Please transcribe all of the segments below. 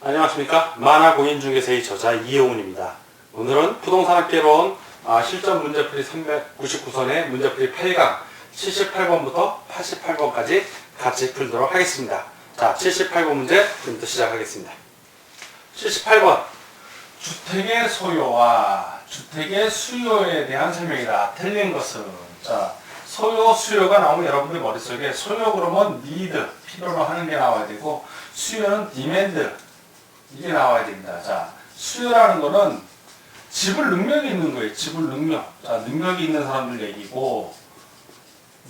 안녕하십니까 만화 공인중개사의 저자 이용훈입니다. 오늘은 부동산학개론 아, 실전 문제풀이 399선의 문제풀이 8강 78번부터 88번까지 같이 풀도록 하겠습니다. 자 78번 문제 지금부터 시작하겠습니다. 78번 주택의 소요와 주택의 수요에 대한 설명이다. 틀린 것은 자 소요 수요가 나오면 여러분들 머릿속에 소요 그러면 need 필요로 하는 게 나와야 되고 수요는 demand 이게 나와야 됩니다. 자, 수요라는 거는 지불 능력이 있는 거예요. 지불 능력. 자, 능력이 있는 사람들 얘기고,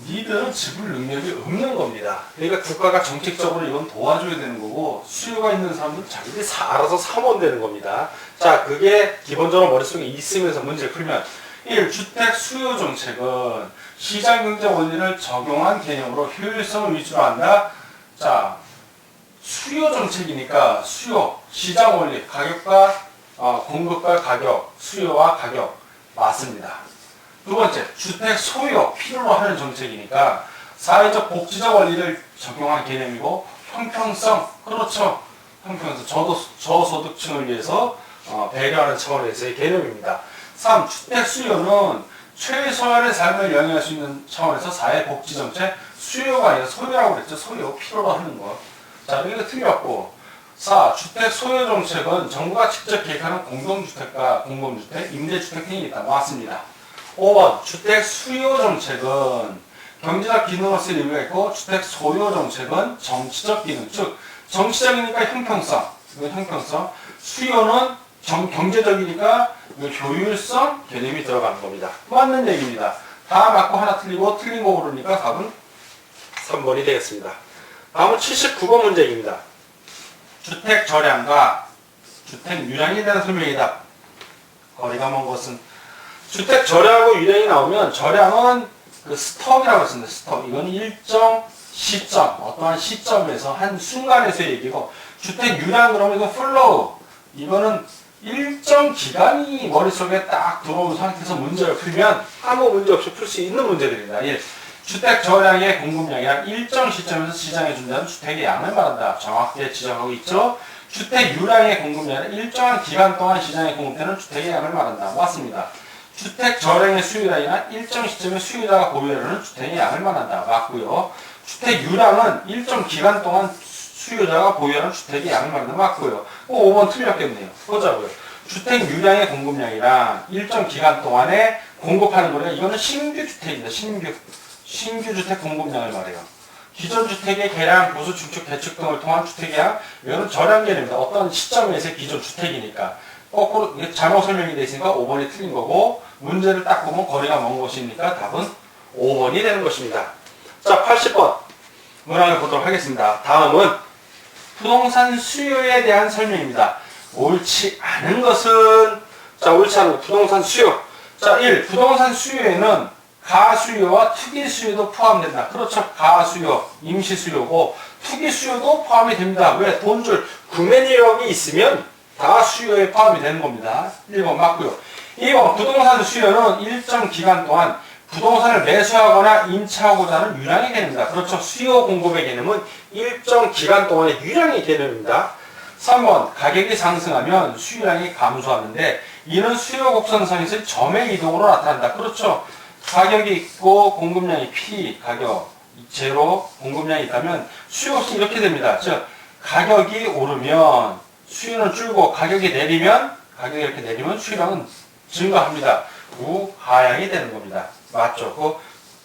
니들은 지불 능력이 없는 겁니다. 그러니까 국가가 정책적으로 이건 도와줘야 되는 거고, 수요가 있는 사람들은 자기들이 사- 알아서 사면 되는 겁니다. 자, 그게 기본적으로 머릿속에 있으면서 문제를 풀면, 1. 주택 수요 정책은 시장 경제 원리를 적용한 개념으로 효율성을 위주로 한다. 자, 수요 정책이니까 수요, 시장 원리, 가격과 어, 공급과 가격, 수요와 가격 맞습니다. 두 번째, 주택 소요, 필요로 하는 정책이니까 사회적 복지적 원리를 적용한 개념이고 형평성, 그렇죠. 형평성, 저도, 저소득층을 위해서 어, 배려하는 차원에서의 개념입니다. 3. 주택 수요는 최소한의 삶을 영위할 수 있는 차원에서 사회복지 정책, 수요가 아니라 소요라고 그랬죠. 소요, 필요로 하는 거. 자, 이거 틀렸고. 4. 주택 소요 정책은 정부가 직접 계획하는 공동주택과 공공주택, 임대주택 등이 있다. 맞습니다. 5번. 주택 수요 정책은 경제적 쓸 의미가 있고, 주택 소요 정책은 정치적 기능, 즉, 정치적이니까 형평성, 이건 형평성. 수요는 정, 경제적이니까 이거 효율성 개념이 들어가는 겁니다. 맞는 얘기입니다. 다 맞고 하나 틀리고 틀린 거 고르니까 답은 3번이 되겠습니다. 다음은 79번 문제입니다. 주택 절량과 주택 유량에 대한 설명이다. 거리가 먼 것은 주택 절량하고 유량이 나오면 절량은 그 스톡이라고 했습니다. 스톡. 이건 일정 시점, 어떠한 시점에서 한 순간에서의 얘기고 주택 유량 그러면 이건 플로우. 이거는 일정 기간이 머릿속에 딱 들어온 상태에서 문제를 풀면 아무 문제 없이 풀 수 있는 문제들입니다. 1. 주택 저량의 공급량이란 일정 시점에서 시장에 준다는 주택의 양을 말한다. 정확하게 지적하고 있죠. 주택 유량의 공급량은 일정한 기간 동안 시장에 공급되는 주택의 양을 말한다. 맞습니다. 주택 저량의 수요량이란 일정 시점에 수요자가 보유하는 주택의 양을 말한다. 맞고요. 주택 유량은 일정 기간 동안 수요자가 보유하는 주택의 양을 말한다. 맞고요. 어, 5번 틀렸겠네요. 보자고요. 주택 유량의 공급량이란 일정 기간 동안에 공급하는 거래요. 이거는 신규 주택입니다. 신규. 신규 주택 공급량을 말해요. 기존 주택의 개량, 보수, 중축, 개축 등을 통한 주택의 양, 이거는 절약 개념입니다. 어떤 시점에서의 기존 주택이니까. 거꾸로 잘못 설명이 되어 있으니까 5번이 틀린 거고, 문제를 딱 보면 거리가 먼 것이니까 답은 5번이 되는 것입니다. 자, 80번. 문항을 보도록 하겠습니다. 다음은 부동산 수요에 대한 설명입니다. 옳지 않은 것은, 자, 옳지 않은 것, 부동산 수요. 자, 1. 부동산 수요에는 가수요와 투기 수요도 포함된다. 그렇죠. 가수요, 임시 수요고 투기 수요도 포함이 됩니다. 왜? 돈줄 구매력이 있으면 다 수요에 포함이 되는 겁니다. 1번 맞고요. 2번 부동산 수요는 일정 기간 동안 부동산을 매수하거나 임차하고자 하는 유량의 개념입니다. 그렇죠. 수요 공급의 개념은 일정 기간 동안의 유량의 개념입니다. 3번 가격이 상승하면 수요량이 감소하는데 이는 수요 곡선상에서 점의 이동으로 나타난다. 그렇죠. 가격이 있고 공급량이 P 가격 제로 공급량이 있다면 수요 없이 이렇게 됩니다. 즉 가격이 오르면 수요는 줄고 가격이 내리면 가격이 이렇게 내리면 수요량은 증가합니다. 우하향이 되는 겁니다. 맞죠? 그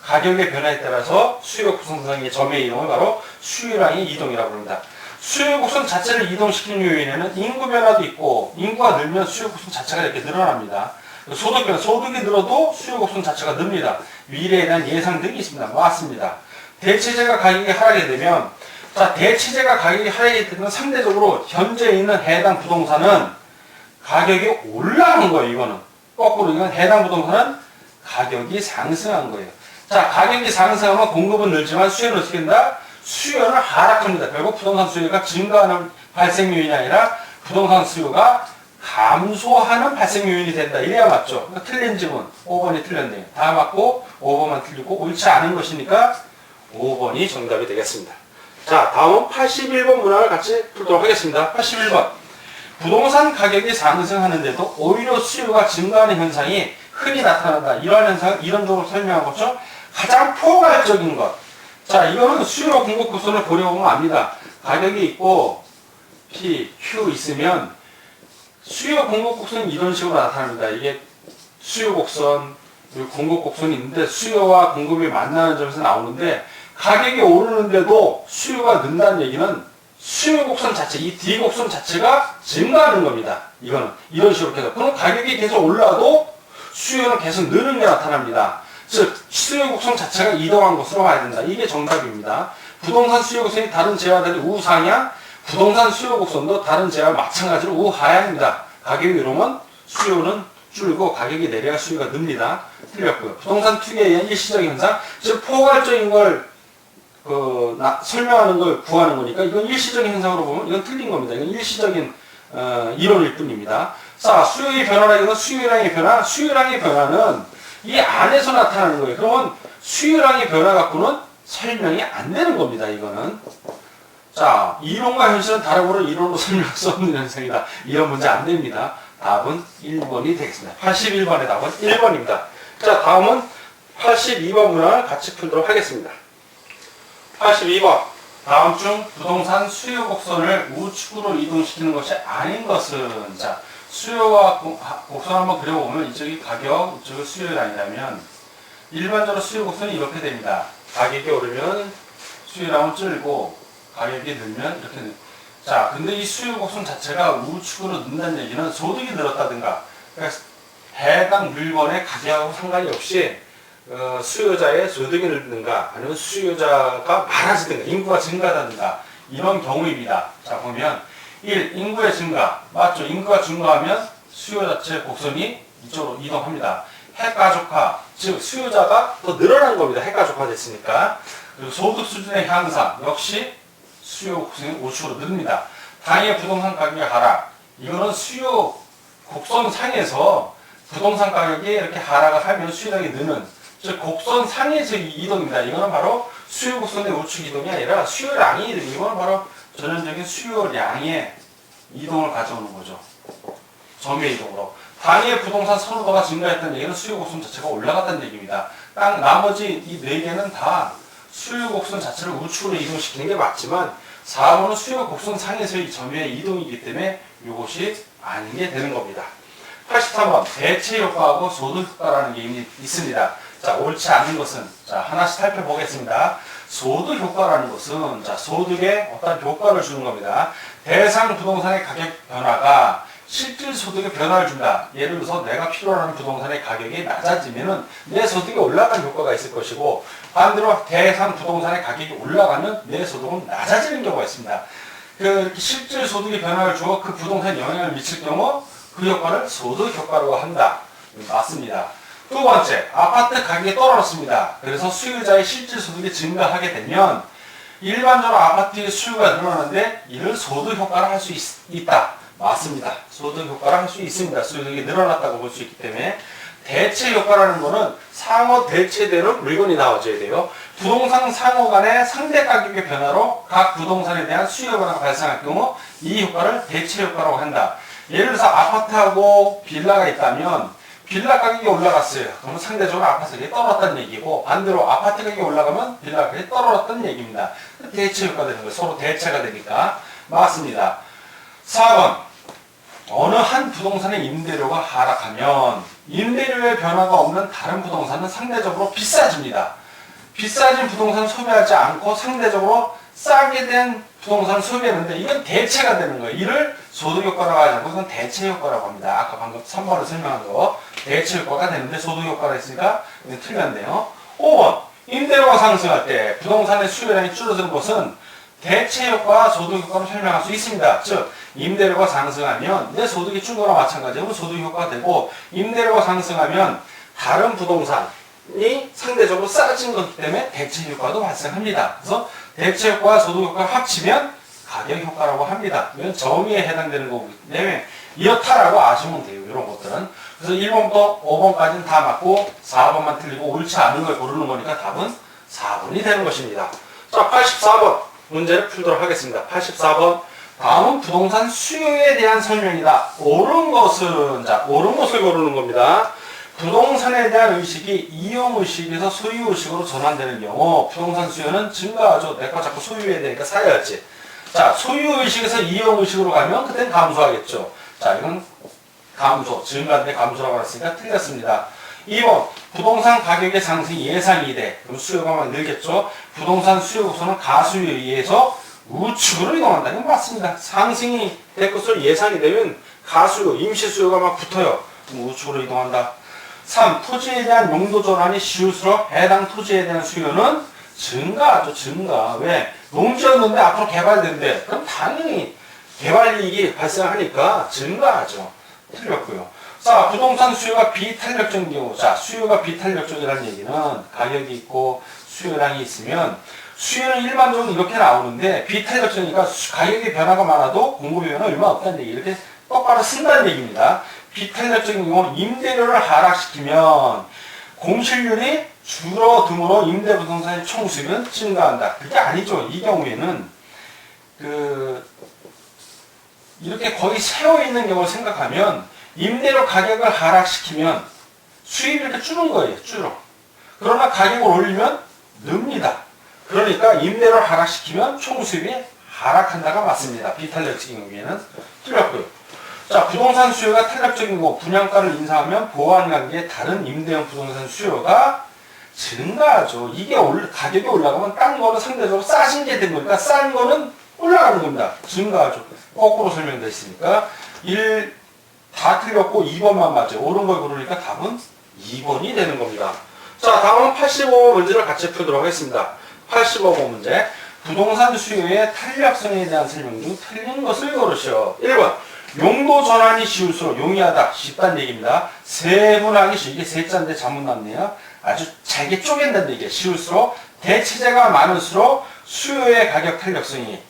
가격의 변화에 따라서 수요 곡선상의 점의 이동을 바로 수요량의 이동이라고 합니다. 수요 곡선 자체를 이동시키는 요인에는 인구 변화도 있고 인구가 늘면 수요 곡선 자체가 이렇게 늘어납니다. 소득 변화, 소득이 늘어도 수요 곡선 자체가 늡니다. 미래에 대한 예상 등이 있습니다. 맞습니다. 대체재가 가격이 하락이 되면 자 대체재가 가격이 하락이 되면 상대적으로 현재 있는 해당 부동산은 가격이 올라간 거예요. 이거는 거꾸로 이건 해당 부동산은 가격이 상승한 거예요. 자 가격이 상승하면 공급은 늘지만 수요는 어떻게 된다? 수요는 하락합니다. 결국 부동산 수요가 증가하는 발생 요인이 아니라 부동산 수요가 감소하는 발생 요인이 된다. 이래야 맞죠? 그러니까 틀린 질문 5번이 틀렸네요. 다 맞고 5번만 틀리고 옳지 않은 것이니까 5번이 정답이 되겠습니다. 자, 다음은 81번 문항을 같이 풀도록 하겠습니다. 81번. 부동산 가격이 상승하는데도 오히려 수요가 증가하는 현상이 흔히 나타난다. 이러한 현상을 이론적으로 설명한 것중 가장 포괄적인 것. 자, 이거는 수요 공급 곡선을 고려보면 압니다. 가격이 있고 P, Q 있으면 수요 공급 곡선이 이런 식으로 나타납니다. 이게 수요 곡선, 공급 곡선이 있는데 수요와 공급이 만나는 점에서 나오는데 가격이 오르는데도 수요가 는다는 얘기는 수요 곡선 자체, 이 D 곡선 자체가 증가하는 겁니다. 이거는 이런 식으로 계속. 그럼 가격이 계속 올라도 수요는 계속 느는 게 나타납니다. 즉 수요 곡선 자체가 이동한 것으로 봐야 된다. 이게 정답입니다. 부동산 수요 곡선이 다른 재와 달리 우상향, 부동산 수요 곡선도 다른 재와 마찬가지로 우하향입니다. 가격이 오르면 수요는 줄고 가격이 내려야 수요가 늡니다. 틀렸고요. 부동산 투기에 의한 일시적인 현상, 즉 포괄적인 걸 그, 나- 설명하는 걸 구하는 거니까 이건 일시적인 현상으로 보면 이건 틀린 겁니다. 이건 일시적인 어, 이론일 뿐입니다. 자, 수요의 변화라는 수요량의 변화, 수요량의 변화는 이 안에서 나타나는 거예요. 그러면 수요량의 변화 갖고는 설명이 안 되는 겁니다. 이거는. 자, 이론과 현실은 다르고로 이론으로 설명할 수 없는 현상이다. 이런 문제 안 됩니다. 답은 1번이 되겠습니다. 81번의 답은 1번입니다. 자, 다음은 82번 문항을 같이 풀도록 하겠습니다. 82번. 다음 중 부동산 수요 곡선을 우측으로 이동시키는 것이 아닌 것은 자 수요와 곡선 한번 그려보면 이쪽이 가격, 이쪽이 수요량이라면 일반적으로 수요 곡선이 이렇게 됩니다. 가격이 오르면 수요량은 줄고 가격이 늘면 이렇게 늘. 자 근데 이 수요 곡선 자체가 우측으로 는다는 얘기는 소득이 늘었다든가 그러니까 해당 물건의 가격하고 상관이 없이 어, 수요자의 소득이 늘든가 아니면 수요자가 많아지든가 인구가 증가하든가 이런 경우입니다. 자 보면 1. 인구의 증가 맞죠? 인구가 증가하면 수요 자체 곡선이 이쪽으로 이동합니다. 핵가족화 즉 수요자가 더 늘어난 겁니다. 핵가족화 됐으니까 그리고 소득 수준의 향상 역시 수요 곡선이 우측으로 늡니다. 당의 부동산 가격이 하락 이거는 수요 곡선 상에서 부동산 가격이 이렇게 하락을 하면 수요량이 느는 즉 곡선 상에서 이 이동입니다. 이거는 바로 수요 곡선의 우측 이동이 아니라 수요량이 이동. 이거는 바로 전형적인 수요량의 이동을 가져오는 거죠. 점의 이동으로. 당의 부동산 선호도가 증가했다는 얘기는 수요 곡선 자체가 올라갔다는 얘기입니다. 딱 나머지 이 네 개는 다 수요 곡선 자체를 우측으로 이동시키는 게 맞지만 4번은 수요 곡선 상에서의 점의 이동이기 때문에 이것이 아닌 게 되는 겁니다. 83번 대체 효과하고 소득 효과라는 게 있습니다. 자 옳지 않은 것은 자 하나씩 살펴보겠습니다. 소득 효과라는 것은 자 소득에 어떤 효과를 주는 겁니다. 대상 부동산의 가격 변화가 실질 소득에 변화를 준다. 예를 들어서 내가 필요로 하는 부동산의 가격이 낮아지면은 내 소득이 올라가는 효과가 있을 것이고 반대로 대상 부동산의 가격이 올라가면 내 소득은 낮아지는 경우가 있습니다. 그 실질 소득의 변화를 주어 그 부동산에 영향을 미칠 경우 그 효과를 소득 효과라고 한다. 맞습니다. 두 번째, 아파트 가격이 떨어졌습니다. 그래서 수요자의 실질 소득이 증가하게 되면 일반적으로 아파트의 수요가 늘어나는데 이를 소득 효과를 할 수 있다. 맞습니다. 소득 효과를 할 수 있습니다. 수요득이 늘어났다고 볼 수 있기 때문에 대체 효과라는 거는 상호 대체되는 물건이 나와줘야 돼요. 부동산 상호 간의 상대 가격의 변화로 각 부동산에 대한 수요 변화가 발생할 경우 이 효과를 대체 효과라고 한다. 예를 들어서 아파트하고 빌라가 있다면 빌라 가격이 올라갔어요. 그러면 상대적으로 아파트 가격이 떨어졌다는 얘기고 반대로 아파트 가격이 올라가면 빌라 가격이 떨어졌다는 얘기입니다. 대체 효과 되는 거예요. 서로 대체가 되니까 맞습니다. 4번 어느 한 부동산의 임대료가 하락하면 임대료의 변화가 없는 다른 부동산은 상대적으로 비싸집니다. 비싸진 부동산을 소비하지 않고 상대적으로 싸게 된 부동산을 소비했는데 이건 대체가 되는 거예요. 이를 소득 효과라고 하지 않고 이건 대체 효과라고 합니다. 아까 방금 3번을 설명한 거 대체 효과가 되는데 소득 효과가 있으니까 이건 틀렸네요. 5번 임대료가 상승할 때 부동산의 수요량이 줄어든 것은 대체 효과와 소득 효과로 설명할 수 있습니다. 즉 임대료가 상승하면 내 소득이 준 거나 마찬가지로 소득 효과가 되고 임대료가 상승하면 다른 부동산 이 상대적으로 싸진 것이기 때문에 대체 효과도 발생합니다. 그래서 대체 효과와 소득 효과를 합치면 가격 효과라고 합니다. 이건 정의에 해당되는 거기 때문에 이렇다라고 아시면 돼요. 이런 것들은. 그래서 1번부터 5번까지는 다 맞고 4번만 틀리고 옳지 않은 걸 고르는 거니까 답은 4번이 되는 것입니다. 자, 84번. 문제를 풀도록 하겠습니다. 84번. 다음은 부동산 수요에 대한 설명이다. 옳은 것은, 자, 옳은 것을 고르는 겁니다. 부동산에 대한 의식이 이용 의식에서 소유 의식으로 전환되는 경우 부동산 수요는 증가하죠. 내거 자꾸 소유해야 되니까 사야지. 자, 소유 의식에서 이용 의식으로 가면 그땐 감소하겠죠. 자, 이건 감소, 증가인데 감소라고 했으니까 틀렸습니다. 2번, 부동산 가격의 상승이 예상이 돼. 그럼 수요가 막 늘겠죠. 부동산 수요 곡선은 가수에 의해서 우측으로 이동한다. 이건 맞습니다. 상승이 될 것으로 예상이 되면 가수요, 임시 수요가 막 붙어요. 우측으로 이동한다. 3. 토지에 대한 용도 전환이 쉬울수록 해당 토지에 대한 수요는 증가하죠, 증가. 왜? 농지였는데 앞으로 개발된대. 그럼 당연히 개발 이익이 발생하니까 증가하죠. 틀렸고요. 자, 부동산 수요가 비탄력적인 경우. 자, 수요가 비탄력적이라는 얘기는 가격이 있고 수요량이 있으면 수요는 일반적으로 이렇게 나오는데 비탄력적이니까 수- 가격의 변화가 많아도 공급의 변화 얼마 없다는 얘기. 이렇게 똑바로 쓴다는 얘기입니다. 비탄력적인 경우는 임대료를 하락시키면 공실률이 줄어듦으로 임대부동산의 총수익은 증가한다. 그게 아니죠. 이 경우에는 그 이렇게 거의 세워 있는 경우를 생각하면 임대료 가격을 하락시키면 수입이 이렇게 줄은 거예요. 줄어. 그러나 가격을 올리면 늡니다. 그러니까 임대료를 하락시키면 총수입이 하락한다가 맞습니다. 비탄력적인 경우에는 틀렸고요. 자, 부동산 수요가 탄력적인 거, 분양가를 인상하면 보완 관계의 다른 임대형 부동산 수요가 증가하죠. 이게 올, 가격이 올라가면 딴 거는 상대적으로 싸진 게 된 거니까 싼 거는 올라가는 겁니다. 증가하죠. 거꾸로 설명되어 있으니까 1, 다 틀렸고 2번만 맞죠. 옳은 걸 고르니까 답은 2번이 되는 겁니다. 자, 다음은 85번 문제를 같이 풀도록 하겠습니다. 85번 문제. 부동산 수요의 탄력성에 대한 설명 중 틀린 것을 고르시오. 1번. 용도 전환이 쉬울수록 용이하다. 쉽다는 얘기입니다. 세분하기 쉬. 이게 세자인데 잘못 났네요. 아주 잘게 쪼갠다는 얘기예요. 쉬울수록 대체재가 많을수록 수요의 가격 탄력성이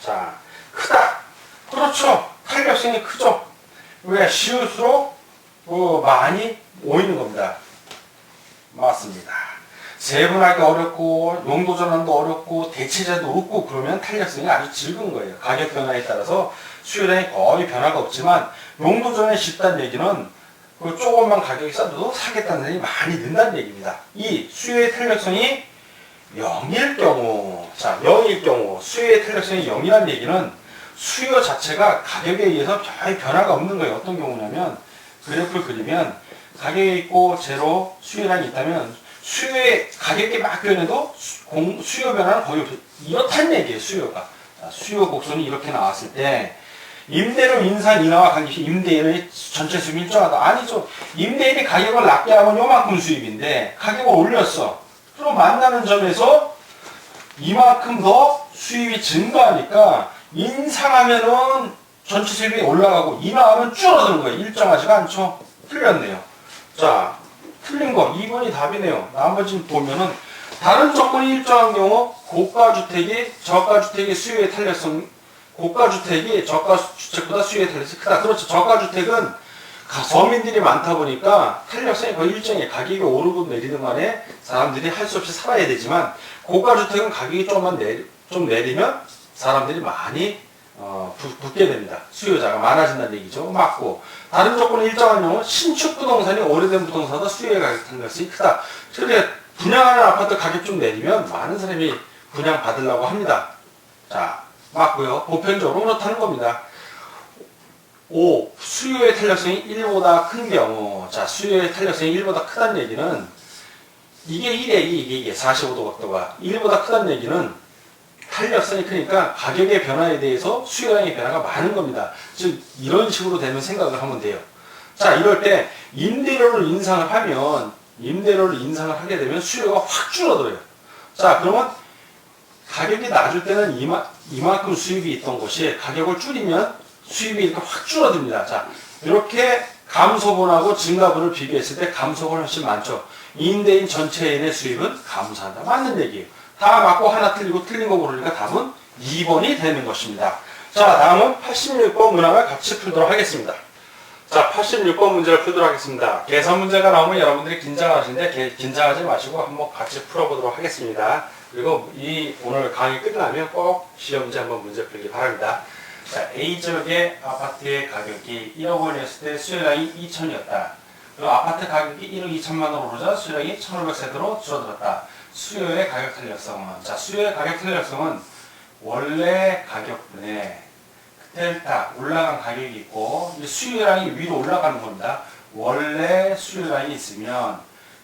자 크다. 그렇죠. 탄력성이 크죠. 왜 쉬울수록 뭐 많이 모이는 겁니다. 맞습니다. 세분하기 어렵고 용도 전환도 어렵고 대체자도 없고 그러면 탄력성이 아주 적은 거예요. 가격 변화에 따라서 수요량이 거의 변화가 없지만 용도 전환이 쉽다는 얘기는 그 조금만 가격이 싸도 사겠다는 사람이 많이 는다는 얘기입니다. 이 수요의 탄력성이 0일 경우, 자, 0일 경우, 수요의 탄력성이 0이라는 얘기는 수요 자체가 가격에 의해서 별 변화가 없는 거예요. 어떤 경우냐면, 그래프를 그리면, 가격이 있고, 제로, 수요량이 있다면, 수요의 가격이 막 변해도 수, 공, 수요 변화는 거의 없어요. 이렇다는 얘기예요, 수요가. 자, 수요 곡선이 이렇게 나왔을 때, 임대료 인상 인하와 관계시 임대인의 전체 수입이 일정하다. 아니죠. 임대인이 가격을 낮게 하면 요만큼 수입인데, 가격을 올렸어. 그럼 만나는 점에서 이만큼 더 수입이 증가하니까 인상하면은 전체 수입이 올라가고 인하하면 줄어드는 거예요. 일정하지가 않죠. 틀렸네요. 자, 틀린 거 2번이 답이네요. 나머지 보면은 다른 조건이 일정한 경우 고가 주택이 저가 주택의 수요의 탄력성 고가 주택이 저가 주택보다 수요의 탄력성이 크다. 그렇죠. 저가 주택은 가- 서민들이 많다 보니까 탄력성이 거의 일정해. 가격이 오르고 내리는 간에 사람들이 할 수 없이 살아야 되지만 고가 주택은 가격이 조금만 내리, 좀 내리면 사람들이 많이 어, 붙- 붙게 됩니다. 수요자가 많아진다는 얘기죠. 맞고 다른 조건이 일정한 경우 신축 부동산이 오래된 부동산보다 수요의 가격 탄력성이 크다. 그래 분양하는 아파트 가격 좀 내리면 많은 사람이 분양 받으려고 합니다. 자 맞고요. 보편적으로 그렇다는 겁니다. 5. 수요의 탄력성이 1보다 큰 경우. 자, 수요의 탄력성이 1보다 크다는 얘기는 이게 1에 2, 이게, 이게 45도 각도가 1보다 크다는 얘기는 탄력성이 크니까 가격의 변화에 대해서 수요량의 변화가 많은 겁니다. 즉, 이런 식으로 되면 생각을 하면 돼요. 자, 이럴 때 임대료를 인상을 하면 임대료를 인상을 하게 되면 수요가 확 줄어들어요. 자, 그러면 가격이 낮을 때는 이마, 이만큼 수입이 있던 곳이 가격을 줄이면 수입이 이렇게 확 줄어듭니다. 자, 이렇게 감소분하고 증가분을 비교했을 때 감소분 훨씬 많죠. 임대인 전체인의 수입은 감소한다. 맞는 얘기예요. 다 맞고 하나 틀리고 틀린 거 고르니까 답은 2번이 되는 것입니다. 자, 다음은 86번 문항을 같이 풀도록 하겠습니다. 자, 86번 문제를 풀도록 하겠습니다. 계산 문제가 나오면 여러분들이 긴장하시는데 게- 긴장하지 마시고 한번 같이 풀어보도록 하겠습니다. 그리고 이 오늘 강의 끝나면 꼭 시험 문제 한번 문제 풀기 바랍니다. 자, A지역의 아파트의 가격이 1억 원이었을 때 수요량이 2천이었다. 그리고 아파트 가격이 1억 2천만 원으로 오르자 수요량이 1,500세대로 줄어들었다. 수요의 가격 탄력성은 자, 수요의 가격 탄력성은 원래 가격분에 델타 올라간 가격이 있고 이 수요량이 위로 올라가는 겁니다. 원래 수요량이 있으면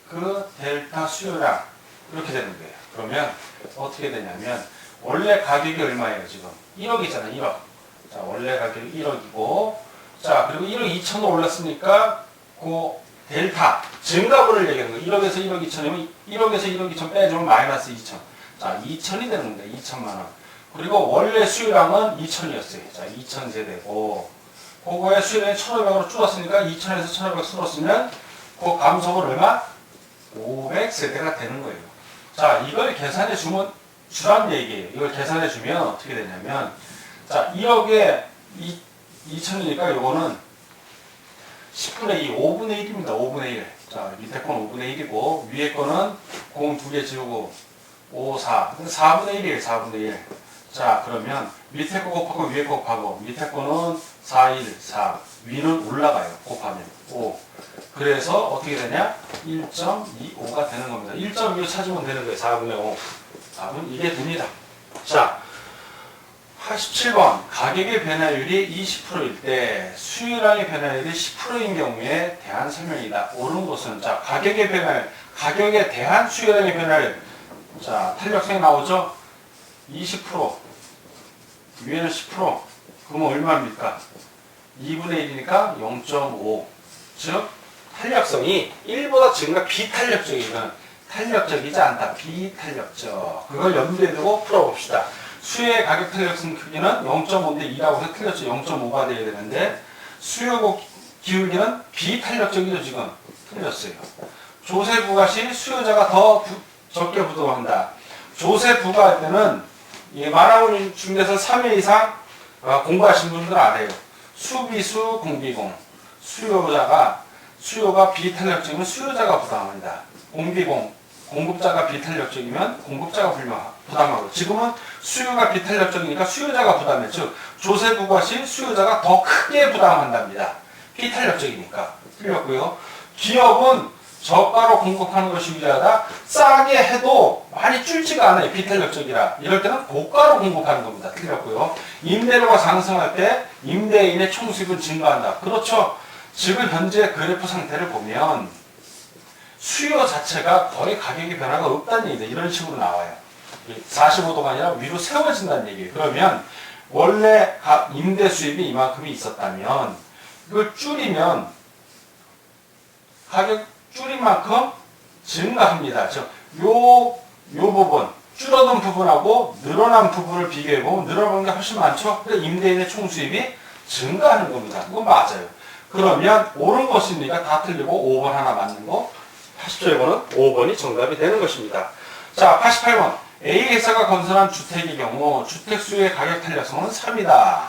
그 델타 수요량 이렇게 되는 거예요. 그러면 어떻게 되냐면 원래 가격이 얼마예요 지금? 1억이잖아 1억. 자 원래 가격이 1억이고 자 그리고 1억 2천으로 올랐으니까 그 델타 증가분을 얘기하는 거예요. 1억에서 1억 2천이면 1억에서 1억 2천 빼주면 마이너스 2천. 자 2천이 되는 겁니다. 2천만 원. 그리고 원래 수요량은 2천이었어요. 자 2천 세대고 그거의 수요량이 1,500으로 줄었으니까 2천에서 1,500 줄었으면 그 감속은 얼마? 500 세대가 되는 거예요. 자, 이걸 계산해 주면 주란 얘기예요. 이걸 계산해 주면 어떻게 되냐면 자, 1억에 2, 2천이니까 요거는 10분의 2, 5분의 1입니다. 5분의 1. 자, 밑에 건 5분의 1이고 위에 거는 공두개 지우고 5, 4. 근데 4분의 1이에요. 4분의 1. 자, 그러면 밑에 거 곱하고 위에 거 곱하고 밑에 거는 4, 1, 4. 위는 올라가요. 곱하면 5. 그래서 어떻게 되냐? 1.25가 되는 겁니다. 1.25 찾으면 되는 거예요. 4분의 5. 답은 이게 됩니다. 자, 87번. 가격의 변화율이 20%일 때 수요량의 변화율이 10%인 경우에 대한 설명이다. 옳은 것은 자, 가격의 변화율, 가격에 대한 수요량의 변화율. 자, 탄력성이 나오죠? 20% 위에는 10% 그러면 얼마입니까? 2분의 1이니까 0.5 즉 탄력성이 1보다 증가 비탄력적이면 탄력적이지 않다 비탄력적 그걸 염두에 두고 풀어봅시다 수요의 가격 탄력성 크기는 0.5인데 2라고 해서 틀렸죠. 0.5가 돼야 되는데 수요 기울기는 비탄력적이죠 지금. 틀렸어요. 조세 부가시 수요자가 더 부- 적게 부도한다. 조세 부과할 때는 이 만화원 중에서 3회 이상 어, 공부하신 분들 알아요. 수비수 공비공. 수요자가 수요가 비탄력적이면 수요자가 부담합니다. 공비공. 공급자가 비탄력적이면 공급자가 불마- 부담하고 지금은 수요가 비탄력적이니까 수요자가 부담해 즉 조세 부과 시 수요자가 더 크게 부담한답니다. 비탄력적이니까 틀렸고요. 기업은 저가로 공급하는 것이 유리하다. 싸게 해도 많이 줄지가 않아요. 비탄력적이라. 이럴 때는 고가로 공급하는 겁니다. 틀렸고요. 임대료가 상승할 때 임대인의 총수입은 증가한다. 그렇죠. 지금 현재 그래프 상태를 보면 수요 자체가 거의 가격의 변화가 없다는 얘기죠. 이런 식으로 나와요. 45도가 아니라 위로 세워진다는 얘기예요. 그러면 원래 가- 임대 수입이 이만큼이 있었다면 이걸 줄이면 가격 줄인 만큼 증가합니다. 즉, 요, 요 부분, 줄어든 부분하고 늘어난 부분을 비교해보면 늘어난 게 훨씬 많죠? 그래서 임대인의 총수입이 증가하는 겁니다. 이건 맞아요. 그러면 옳은 것입니까? 다 틀리고 5번 하나 맞는 거. 80조의 5번이 정답이 되는 것입니다. 자, 88번. A 회사가 건설한 주택의 경우 주택 수요의 가격 탄력성은 3이다.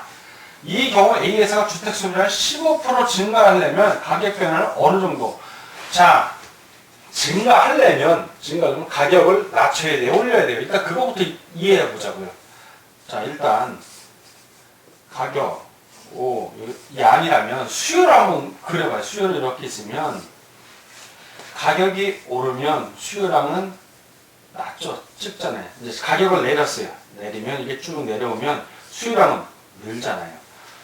이 경우 A 회사가 주택 소비를 15% 증가하려면 가격 변화는 어느 정도? 자, 증가하려면, 증가하려면 가격을 낮춰야 돼요. 올려야 돼요. 일단 그거부터 이해해 보자고요. 자, 일단, 가격, 오, 이 아니라면 수요를 한번 그려봐요. 수요를 이렇게 있으면, 가격이 오르면 수요량은 낮죠. 찍잖아요. 이제 가격을 내렸어요. 내리면 이게 쭉 내려오면 수요량은 늘잖아요.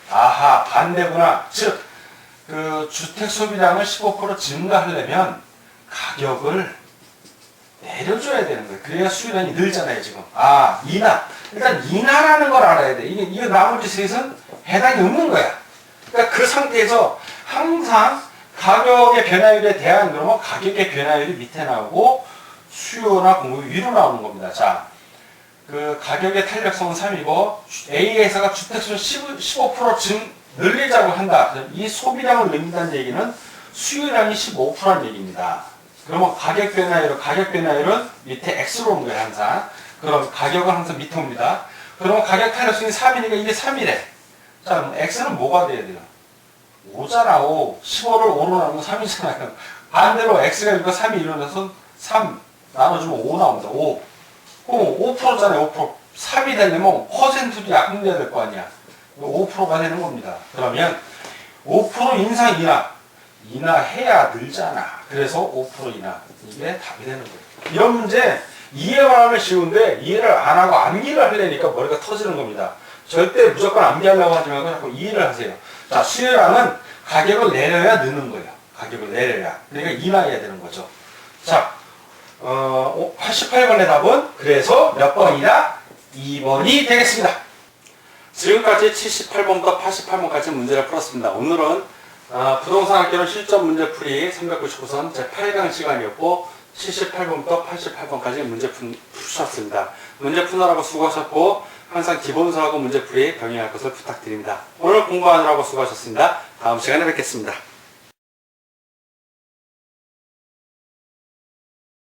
아하, 반대구나. 즉, 그 주택 소비량을 15% 증가하려면 가격을 내려줘야 되는 거예요. 그래야 수요량이 늘잖아요, 지금. 아, 인하. 일단 인하라는 걸 알아야 돼. 이게, 이거 나머지 셋은 해당이 없는 거야. 그러니까 그 상태에서 항상 가격의 변화율에 대한 그러면 가격의 변화율이 밑에 나오고 수요나 공급이 위로 나오는 겁니다. 자, 그 가격의 탄력성은 3이고 A 회사가 주택수를 15% 증, 늘리자고 한다. 이 소비량을 늘린다는 얘기는 수요량이 15%라는 얘기입니다. 그러면 가격 변화율, 가격 변화율은 밑에 X로 온 거예요, 항상. 그럼 가격은 항상 밑에 옵니다. 그러면 가격 탄력성이 3이니까 이게 3이래. 자, 그럼 X는 뭐가 돼야 돼요? 5잖아, 5. 15를 5로 나누면 3이잖아요. 반대로 X가 이거 3이 일어나서 3 나눠주면 5 나옵니다. 5. 그럼 5%잖아요, 5%. 3이 되려면 퍼센트도 약분돼야 될 거 아니야. 5%가 되는 겁니다. 그러면 5% 인상 인하. 인하해야 늘잖아. 그래서 5% 인하. 이게 답이 되는 거예요. 이런 문제 이해만 하면 쉬운데 이해를 안 하고 암기를 하려니까 머리가 터지는 겁니다. 절대 무조건 암기하려고 하지 말고 자꾸 이해를 하세요. 자, 수혜랑은 가격을 내려야 느는 거예요. 가격을 내려야. 그러니까 인하해야 되는 거죠. 자, 어, 88번의 답은 그래서 몇 번이다? 2번이 되겠습니다. 지금까지 78번부터 88번까지 문제를 풀었습니다. 오늘은 아, 부동산 학교는 실전 문제 풀이 399선 제 8강 시간이었고 78번부터 88번까지 문제 푸, 푸셨습니다. 문제 푸느라고 수고하셨고 항상 기본서하고 문제 풀이 병행할 것을 부탁드립니다. 오늘 공부하느라고 수고하셨습니다. 다음 시간에 뵙겠습니다.